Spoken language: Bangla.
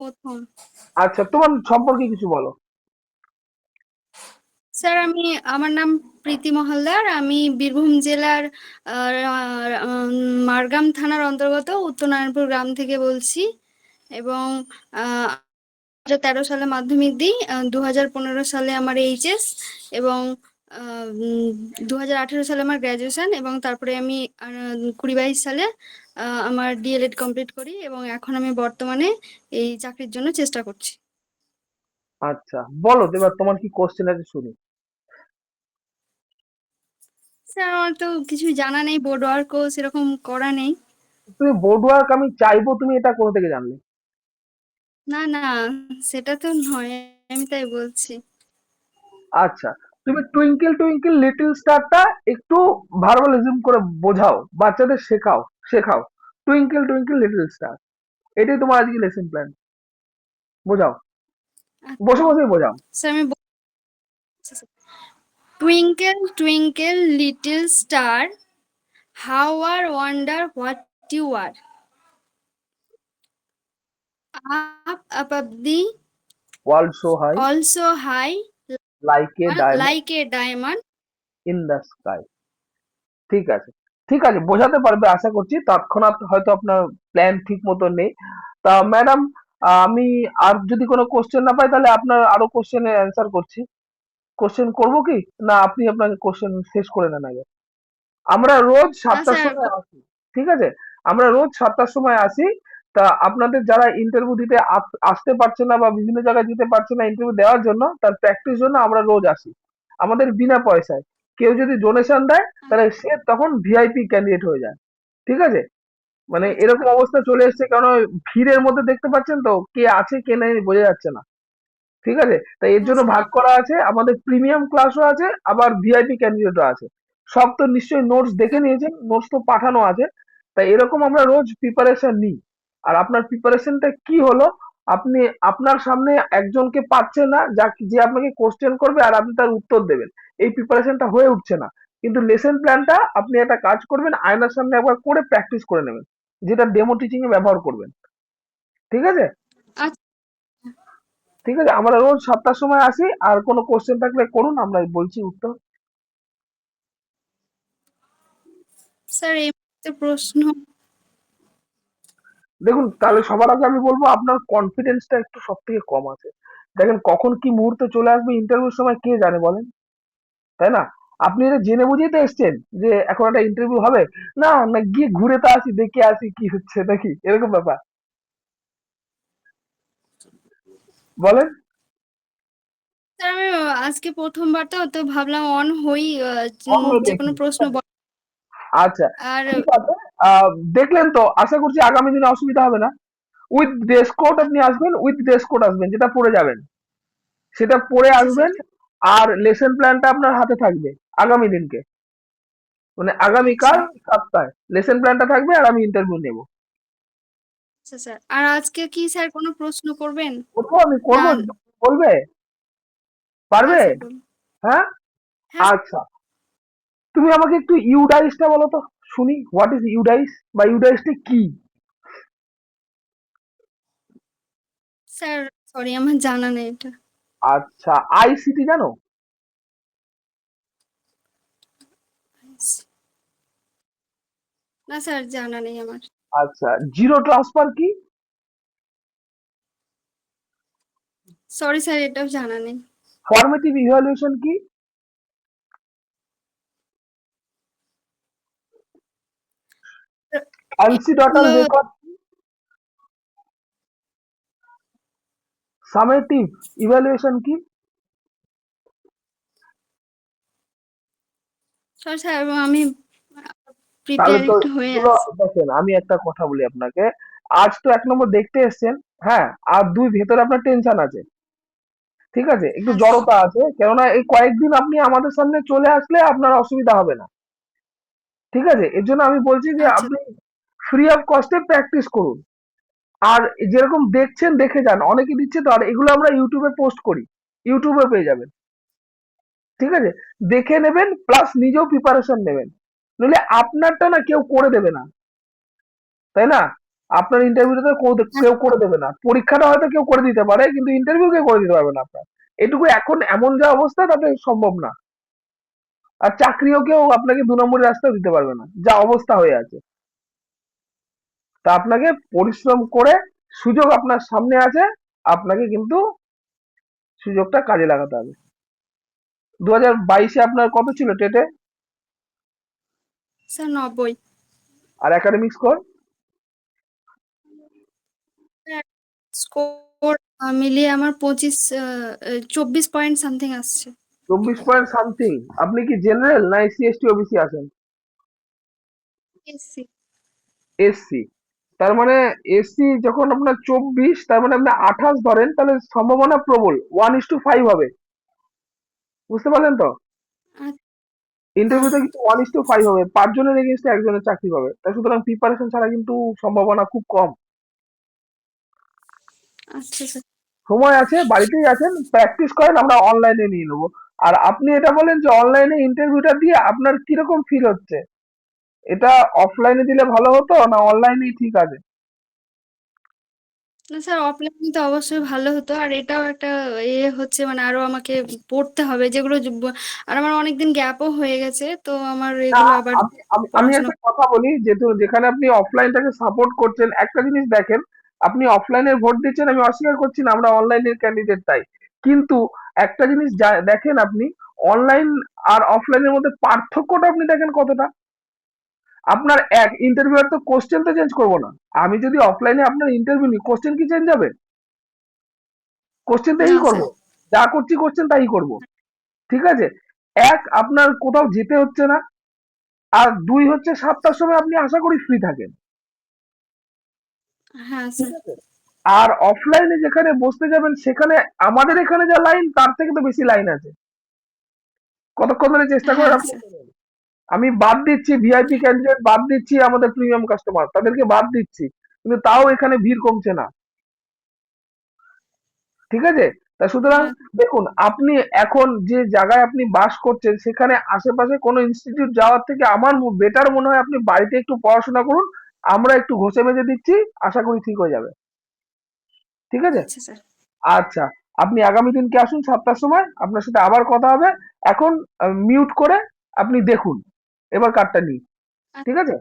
প্রথম। আচ্ছা তোমার সম্পর্কে কিছু বলো। স্যার আমি আমার নাম প্রীতি মহালদার। আমি বীরভূম জেলার মারগ্রাম থানার অন্তর্গত উত্তর নারায়ণপুর গ্রাম থেকে বলছি। এবং দু হাজার তেরো সালে মাধ্যমিক দিই দু হাজার পনেরো সালে আমার এইচএস এবং দু হাজার আঠেরো সালে আমার গ্র্যাজুয়েশন এবং তারপরে আমি কুড়ি বাইশ সালে আমার ডিএলএড কমপ্লিট করি এবং এখন আমি বর্তমানে এই চাকরির জন্য চেষ্টা করছি। আচ্ছা বলো এবার তোমার কি কোশ্চেন আছে শুনি। স্যার আমার তো কিছুই জানা নেই বোর্ড ওয়ার্কও সেরকম করা নেই। তুমি বোর্ড ওয়ার্ক আমি চাইব তুমি এটা কোথা থেকে জানলে? না না সেটা তো নয় আমি তাই বলছি। আচ্ছা তুমি টুইঙ্কেল টুইঙ্কেল লিটল স্টারটা একটু ভার্বালিজম করে বোঝাও বাচ্চাদের শেখাও। শেখাও। টুইঙ্কেল টুইঙ্কেল লিটল স্টার এটাই তোমার আজকে লেসন প্ল্যান বোঝাও? বসে বসে বোঝাও। স্যার আমি twinkle twinkle little star how are wonder what you are up above the so high also high like a diamond like a diamond. In the sky ঠিক আছে। ঠিক আছে বোঝাতে পারবে আশা করছি তৎক্ষণাৎ হয়তো আপনার প্ল্যান ঠিক মতো নেই। তা ম্যাডাম আমি আর যদি কোনো কোশ্চেন না পাই তাহলে আপনার আরও কোশ্চেনের অ্যান্সার করছি। কোশ্চেন করব কি? না আপনি আপনাকে কোশ্চেন শেষ করে নেন আগে। আমরা রোজ সাতটার সময় আসি ঠিক আছে? আমরা রোজ সাতটার সময় আসি। তা আপনাদের যারা ইন্টারভিউ দিতে আসতে পারছে না বা বিভিন্ন জায়গায় যেতে পারছে না ইন্টারভিউ দেওয়ার জন্য তার প্র্যাকটিস জন্য আমরা রোজ আসি। আমাদের বিনা পয়সায়। কেউ যদি ডোনেশন দেয় তাহলে সে তখন ভিআইপি ক্যান্ডিডেট হয়ে যায়। ঠিক আছে? মানে এরকম অবস্থা চলে এসেছে কারণ ভিড়ের মধ্যে দেখতে পাচ্ছেন তো? কে আছে কে নেই বোঝা যাচ্ছে না। ঠিক আছে? তাই এর জন্য ভাগ করা আছে আমাদের প্রিমিয়াম ক্লাসও আছে আবার ভিআইপি ক্যান্ডিডেটও আছে। সব তো নিশ্চয়ই নোটস দেখে নিয়েছেন নোটস তো পাঠানো আছে। তাই এরকম আমরা রোজ প্রিপারেশন নিই। আর আপনার প্রিপারেশনটা কি হলো? আপনি আপনার সামনে একজনকে পাচ্ছে না যা যে আপনাকে কোশ্চেন করবে আর আপনি তার উত্তর দেবেন। এই প্রিপারেশনটা হয়ে উঠছে না। কিন্তু লেসন প্ল্যানটা আপনি একটা কাজ করবেন আয়নার সামনে একবার করে প্র্যাকটিস করে নেবেন যেটা ডেমো টিচিং এ ব্যবহার করবেন। ঠিক আছে? আচ্ছা। ঠিক আছে? আমরা রোজ সাতটার সময় আসি আর কোনো কোশ্চেন থাকলে করুন আমরা বলছি উত্তর। স্যার এই প্রশ্ন দেখুন তাহলে সবার আগে আমি বলব আপনার কনফিডেন্সটা একটু সব থেকে কম আছে। দেখেন কখন কি মুহূর্তে চলে আসবে ইন্টারভিউর সময় কে জানে বলেন? তাই না? আপনি এটা জেনে বুঝেই তো এসছেন যে এখন একটা ইন্টারভিউ হবে। না না গিয়ে ঘুরে তো আসি দেখে আসি কি হচ্ছে নাকি? এরকম ব্যাপার। বলেন। আমি আজকে প্রথমবার তো তো ভাবলাম অন হই যে কোনো প্রশ্ন আচ্ছা। আর দেখলেন তো আশা করছি আগামী দিনে অসুবিধা হবে না। উইথ ড্রেস কোড আপনি আসবেন উইথ ড্রেস কোড আসবেন যেটা পরে যাবেন। সেটা পরে আসবেন আর লেসন প্ল্যানটা আপনার হাতে থাকবে আগামী দিনকে। মানে আগামীকাল সাতটায় লেসন প্ল্যানটা থাকবে আর আমি ইন্টারভিউ নেব। আচ্ছা স্যার আর আজকে কি স্যার কোনো প্রশ্ন করবেন? করব আমি করব। বলবে? পারবে? হ্যাঁ হ্যাঁ। আচ্ছা। তুমি আমাকে একটু ইউডাইসটা বলো তো। শুনি হোয়াট ইজ ইউডাইস বা ইউডাইসটা কি? স্যার সরি আমার জানা নেই এটা। আচ্ছা আইসিটি জানো? না স্যার জানা নেই আমার। আচ্ছা জিরো ট্রান্সফার কি? সরি স্যার এটাও জানা নেই। ফর্মেটিভ ইভ্যালুয়েশন কি? এগুলো- রেকর্ড সামেটিভ ইভ্যালুয়েশন কি স্যার আমি তাহলে তো একটু এগুলো আছে দেখেন আমি একটা কথা বলি আপনাকে। আজ তো এক নম্বর দেখতে এসছেন। হ্যাঁ আর দুই ভেতরে আপনার টেনশন আছে। ঠিক আছে? একটু হ্যাঁ, জড়তা আছে। কেননা এই কয়েকদিন আপনি আমাদের সামনে চলে আসলে আপনার অসুবিধা হবে না। ঠিক আছে? এর জন্য আমি বলছি যে আচ্ছা। আপনি ফ্রি অফ কস্টে প্র্যাকটিস করুন। আর যেরকম দেখছেন দেখে যান অনেকে দিচ্ছে তো আর এগুলো আমরা ইউটিউবে পোস্ট করি। ইউটিউবে পেয়ে যাবেন। ঠিক আছে? দেখে নেবেন প্লাস নিজেও প্রিপারেশন নেবেন। নইলে আপনারটা না কেউ করে দেবে না। তাই না? আপনার ইন্টারভিউটা কেউ করে দেবে না। পরীক্ষাটা হয়তো কেউ করে দিতে পারে কিন্তু ইন্টারভিউ কেউ করে দিতে পারবে না আপনার। এটুকু এখন এমন যা অবস্থা তাতে সম্ভব না। আর চাকরিও কেউ আপনাকে দু নম্বরের রাস্তা দিতে পারবে না। যা অবস্থা হয়ে আছে। তা আপনাকে পরিশ্রম করে সুযোগ আপনার সামনে আছে আপনাকে কিন্তু সুযোগটা কাজে লাগাতে হবে। দু হাজার বাইশে আপনার কত ছিল টেটে? স্যার নব্বই। আর একাডেমিক স্কোর স্কোর মিলিয়ে আমার পঁচিশ চব্বিশ পয়েন্ট সামথিং আসছে। চব্বিশ পয়েন্ট সামথিং আপনি কি জেনারেল না এসসি এসটি ওবিসি আছেন? এসসি। এসসি। তার মানে এসি যখন আপনার চব্বিশ তার মানে আপনি আঠাশ ধরেন তাহলে সম্ভাবনা প্রবল। ওয়ান ইস টু ফাইভ হবে। বুঝতে পারলেন তো? ইন্টারভিউতে কিন্তু ওয়ান ইস টু ফাইভ হবে। পাঁচজনের এগেনস্টে একজনের চাকরি পাবে। তাই সুতরাং প্রিপারেশন ছাড়া কিন্তু সম্ভাবনা খুব কম। আচ্ছা সময় আছে বাড়িতেই আছেন প্র্যাকটিস করেন আমরা অনলাইনে নিয়ে নেব। আর আপনি এটা বলেন যে অনলাইনে ইন্টারভিউটা দিয়ে আপনার কীরকম ফিল হচ্ছে? এটা অফলাইনে দিলে ভালো হতো না অনলাইনেই ঠিক আছে? না স্যার অফলাইনে তো অবশ্যই ভালো হতো। আর এটাও একটা এ হচ্ছে মানে আরও আমাকে পড়তে হবে যেগুলো আর আমার অনেকদিন গ্যাপও হয়ে গেছে তো আমার এগুলো আবার আমি- একটা কথা বলি যেহেতু যেখানে আপনি অফলাইনটাকে সাপোর্ট করছেন একটা জিনিস দেখেন আপনি অফলাইনে ভোট দিচ্ছেন আমি অস্বীকার করছি না আমরা অনলাইনের ক্যান্ডিডেট তাই। কিন্তু একটা জিনিস দেখেন আপনি অনলাইন আর অফলাইনের মধ্যে পার্থক্যটা আপনি দেখেন কতটা? আপনার এক ইন্টারভিউয়ার তো কোশ্চেন তো চেঞ্জ করব না। আমি যদি অফলাইনে আপনার ইন্টারভিউ নিই কোশ্চেন কি চেঞ্জ হবে? কোশ্চেন তাই করব। যা করছি কোশ্চেন তাই করব। ঠিক আছে? এক আপনার কোথাও যেতে হচ্ছে না। আর দুই হচ্ছে সাতটার সময় আপনি আশা করি ফ্রি থাকেন। হ্যাঁ আর অফলাইনে যেখানে বসতে যাবেন সেখানে আমাদের এখানে যা লাইন তার থেকে তো বেশি লাইন আছে। কতক্ষণ ধরে চেষ্টা করে হ্যাঁ, আপনি স্যার। জানেন? আমি বাদ দিচ্ছি ভিআইপি ক্যান্ডিডেট বাদ দিচ্ছি আমাদের প্রিমিয়াম কাস্টমার তাদেরকে বাদ দিচ্ছি। কিন্তু তাও এখানে ভিড় কমছে না। ঠিক আছে? তা সুতরাং। দেখুন আপনি এখন যে জায়গায় আপনি বাস করছেন সেখানে আশেপাশে কোনো ইনস্টিটিউট যাওয়ার থেকে আমার বেটার মনে হয় আপনি বাড়িতে একটু পড়াশোনা করুন। আমরা একটু ঘষে মেজে দিচ্ছি আশা করি ঠিক হয়ে যাবে। ঠিক আছে? আচ্ছা আচ্ছা আপনি আগামী দিনকে আসুন সাতটার সময় আপনার সাথে আবার কথা হবে। এখন মিউট করে আপনি দেখুন। এবার কার্ডটা নিই। ঠিক আছে?